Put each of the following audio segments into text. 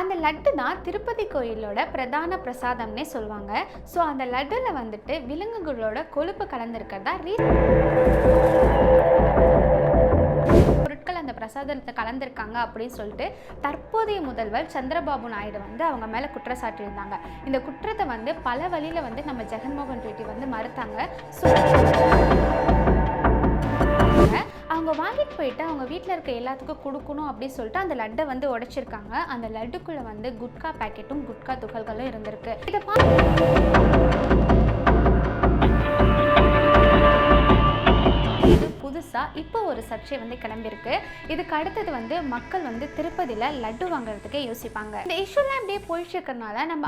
அந்த லட்டு தான் திருப்பதி கோயிலோட பிரதான பிரசாதம்னே சொல்லுவாங்க. ஸோ அந்த லட்டுல வந்துட்டு விலங்குகளோட கொழுப்பு கலந்துருக்கிறதா ரீ பொருட்கள் அந்த பிரசாதத்தை கலந்திருக்காங்க அப்படின்னு சொல்லிட்டு தற்போதைய முதல்வர் சந்திரபாபு நாயுடு வந்து அவங்க மேலே குற்றச்சாட்டியிருந்தாங்க. இந்த குற்றத்தை வந்து பல வழியில் வந்து நம்ம ஜெகன்மோகன் ரெட்டி வந்து மறுத்தாங்க. ஸோ வீட்டில் இருக்க எல்லாத்துக்கும் கொடுக்கணும் அப்படின்னு சொல்லிட்டு அந்த லட்டை வந்து உடைச்சிருக்காங்க. அந்த லட்டுக்குள்ளே வந்து குட்கா பேக்கெட்டும் குட்கா துகள்களும் இருந்திருக்கு. இதை பார்த்து புதுசாக இப்போ ஒரு சர்ச்சை வந்து கிளம்பியிருக்கு. இதுக்கு அடுத்தது வந்து மக்கள் வந்து திருப்பதியில் லட்டு வாங்குறதுக்கே யோசிப்பாங்க. இந்த இஷ்யூலாம் அப்படியே போயிட்டு இருக்கிறனால நம்ம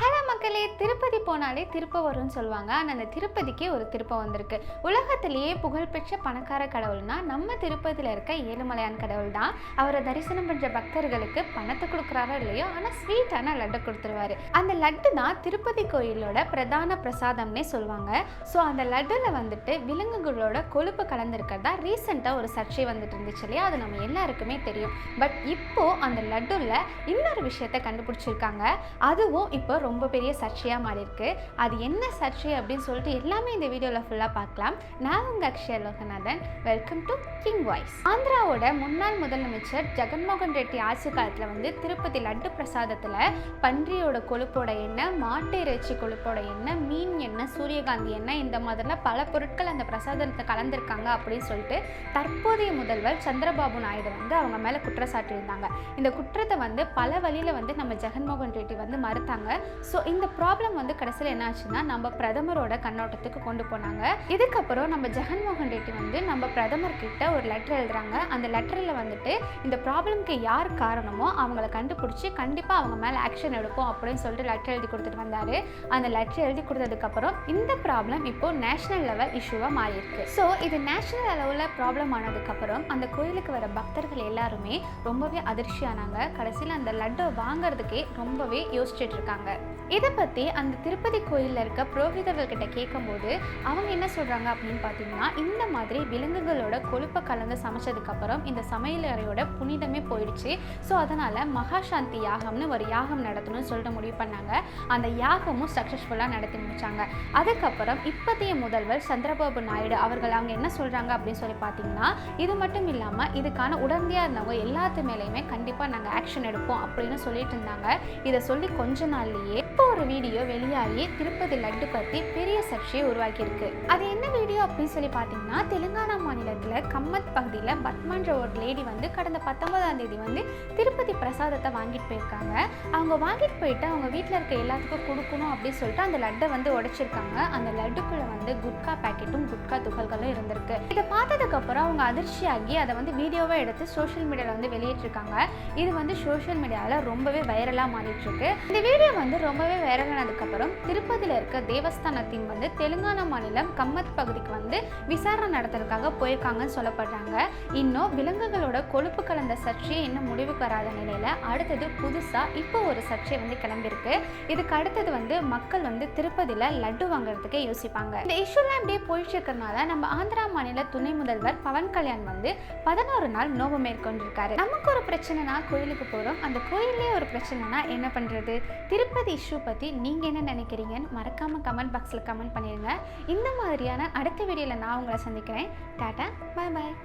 ஹலோ மக்களே திருப்பதி போனாலே திருப்ப வரும்னு சொல்லுவாங்க. ஆனால் அந்த திருப்பதிக்கே ஒரு திருப்பம் வந்திருக்கு. உலகத்திலேயே புகழ்பெற்ற பணக்கார கடவுள்னா நம்ம திருப்பதியில் இருக்க ஏழுமலையான் கடவுள் தான் அவரை தரிசனம் பண்ணுற பக்தர்களுக்கு பணத்தை கொடுக்குறாரோ இல்லையோ ஆனால் ஸ்வீட்டான லட்டு கொடுத்துருவாரு. அந்த லட்டு தான் திருப்பதி கோயிலோட பிரதான பிரசாதம்னே சொல்லுவாங்க. ஸோ அந்த லட்டுல வந்துட்டு விலங்குகளோட கொழுப்பு கலந்துருக்கிறதா ரீசெண்டாக ஒரு சர்ச்சை வந்துட்டு இருந்துச்சு இல்லையா? அது நம்ம எல்லாருக்குமே தெரியும். பட் இப்போ அந்த லட்டுல இன்னொரு விஷயத்தை கண்டுபிடிச்சிருக்காங்க. அதுவும் இப்போ ரொம்ப பெரிய சர்ச்சையாக மாறி இருக்கு அது என்ன சர்ச்சை அப்படின்னு சொல்லிட்டு எல்லாமே இந்த வீடியோவில் ஃபுல்லாக பார்க்கலாம். நான் உங்கள் Akshaya Loganathan. Welcome to king voice ஆந்திராவோட முன்னாள் முதலமைச்சர் ஜெகன்மோகன் ரெட்டி ஆட்சி காலத்தில் வந்து திருப்பதி லட்டு பிரசாதத்தில் பன்றியோட கொழுப்போட எண்ணெய் மாட்டு இறைச்சி கொழுப்போட எண்ணெய் மீன் எண்ணெய் சூரியகாந்தி எண்ணெய் இந்த மாதிரிலாம் பல பொருட்கள் அந்த பிரசாதத்தை கலந்துருக்காங்க அப்படின்னு சொல்லிட்டு தற்போதைய முதல்வர் சந்திரபாபு நாயுடு வந்து அவங்க மேலே குற்றச்சாட்டியிருந்தாங்க. இந்த குற்றத்தை வந்து பல வழியில் வந்து நம்ம ஜெகன்மோகன் ரெட்டி வந்து மறுத்தாங்க. ஸோ இந்த ப்ராப்ளம் வந்து கடைசியில் என்ன ஆச்சுன்னா நம்ம பிரதமரோட கண்ணோட்டத்துக்கு கொண்டு போனாங்க. இதுக்கப்புறம் நம்ம ஜெகன்மோகன் ரெட்டி வந்து நம்ம பிரதமர் கிட்ட ஒரு லெட்டர் எழுதுறாங்க. அந்த லெட்டரில் வந்துட்டு இந்த ப்ராப்ளம்க்கு யார் காரணமோ அவங்கள கண்டுபிடிச்சி கண்டிப்பாக அவங்க மேலே ஆக்ஷன் எடுப்போம் அப்படின்னு சொல்லிட்டு லெட்டர் எழுதி கொடுத்துட்டு வந்தார். அந்த லெட்டர் எழுதி கொடுத்ததுக்கப்புறம் இந்த ப்ராப்ளம் இப்போ நேஷனல் லெவல் இஷ்யூவாக மாறியிருக்கு. ஸோ இது நேஷனல் லெவலில் ப்ராப்ளம் ஆனதுக்கப்புறம் அந்த கோயிலுக்கு வர பக்தர்கள் எல்லாருமே ரொம்பவே அதிர்ச்சியானாங்க. கடைசியில் அந்த லட்டை வாங்குறதுக்கே ரொம்பவே யோசிச்சுட்டு இருக்காங்க. இதை பற்றி அந்த திருப்பதி கோயிலில் இருக்க புரோகிதர்கள்கிட்ட கேட்கும்போது அவங்க என்ன சொல்கிறாங்க அப்படின்னு பார்த்தீங்கன்னா இந்த மாதிரி விலங்குகளோட கொழுப்பை கலந்து சமைச்சதுக்கப்புறம் இந்த சமையல் அறையோட புனிதமே போயிடுச்சு. ஸோ அதனால் மகாசாந்தி யாகம்னு ஒரு யாகம் நடத்தணும்னு சொல்லிட்டு முடிவு பண்ணாங்க. அந்த யாகமும் சக்ஸஸ்ஃபுல்லாக நடத்தி முடிச்சாங்க. அதுக்கப்புறம் இப்போதைய முதல்வர் சந்திரபாபு நாயுடு அவர்கள் அவங்க என்ன சொல்கிறாங்க அப்படின்னு சொல்லி பார்த்தீங்கன்னா இது மட்டும் இல்லாமல் இதுக்கான உடந்தையாக இருந்தவங்க எல்லாத்து மேலேயுமே கண்டிப்பாக நாங்கள் ஆக்ஷன் எடுப்போம் அப்படின்னு சொல்லிட்டு இருந்தாங்க. இதை சொல்லி கொஞ்ச நாள்லேயே இப்போ ஒரு வீடியோ வெளியாக திருப்பதி லட்டு பற்றி பெரிய சர்ச்சையை உருவாக்கியிருக்கு. அது என்ன வீடியோ அப்படின்னு சொல்லி பார்த்தீங்கன்னா தெலுங்கானா மாநிலத்தில் கம்மத் பகுதியில் பத்மான்ற ஒரு லேடி வந்து கடந்த பத்தொன்பதாம் தேதி வந்து திருப்பதி பிரசாதத்தை வாங்கிட்டு போயிருக்காங்க. அவங்க வாங்கிட்டு போயிட்டு அவங்க வீட்டில் இருக்க எல்லாத்துக்கும் கொடுக்கணும் அப்படின்னு சொல்லிட்டு அந்த லட்டை வந்து உடைச்சிருக்காங்க. அந்த லட்டுக்குள்ள வந்து குட்கா பேக்கெட்டும் குட்கா துகள்களும் இருந்திருக்கு. இதை பார்த்ததுக்கப்புறம் அவங்க அதிர்ச்சியாகி அதை வந்து வீடியோவாக எடுத்து சோஷியல் மீடியாவில் வந்து வெளியிட்டிருக்காங்க. இது வந்து சோஷியல் மீடியாவில் ரொம்பவே வைரலாக மாறிட்டு இருக்கு. இந்த வீடியோ வந்து ரொம்பவே வைரலானதுக்கப்புறம் திருப்பதியில் இருக்க தேவஸ்தானத்தின் வந்து தெலுங்கானா மாநிலம் கம்மத் பகுதிக்கு வந்து விசாரணை நடத்துறதுக்காக போயிருக்காங்கன்னு சொல்லப்படுறாங்க. இன்னும் விலங்குகளோட கொழுப்பு கலந்த சர்ச்சையே இன்னும் முடிவுக்கு வராத நிலையில் அடுத்தது புதுசாக இப்போ ஒரு சர்ச்சை வந்து கிளம்பியிருக்கு. இதுக்கு அடுத்தது வந்து மக்கள் வந்து திருப்பதியில் லட்டு வாங்குறதுக்கே யோசிப்பாங்க. இந்த இஷ்யூலாம் இப்படியே போயிட்டு இருக்கிறதுனால நம்ம ஆந்திரா மாநில துணை முதல்வர் பவன் கல்யாண் வந்து பதினோரு நாள் நோவு மேற்கொண்டிருக்காரு. நமக்கு ஒரு பிரச்சனைனா கோயிலுக்கு போகிறோம் அந்த கோயிலே ஒரு பிரச்சனைனா என்ன பண்ணுறது திருப்பதி இஷ்யூ பற்றி நீங்கள் என்ன நினைக்கிறீங்கன்னு மறக்காமல் கமெண்ட் பாக்ஸில் கமெண்ட் பண்ணிடுங்க இந்த மாதிரியான அடுத்த வீடியோவில் நான் உங்களை சந்திக்கிறேன். டாட்டா பாய் பாய்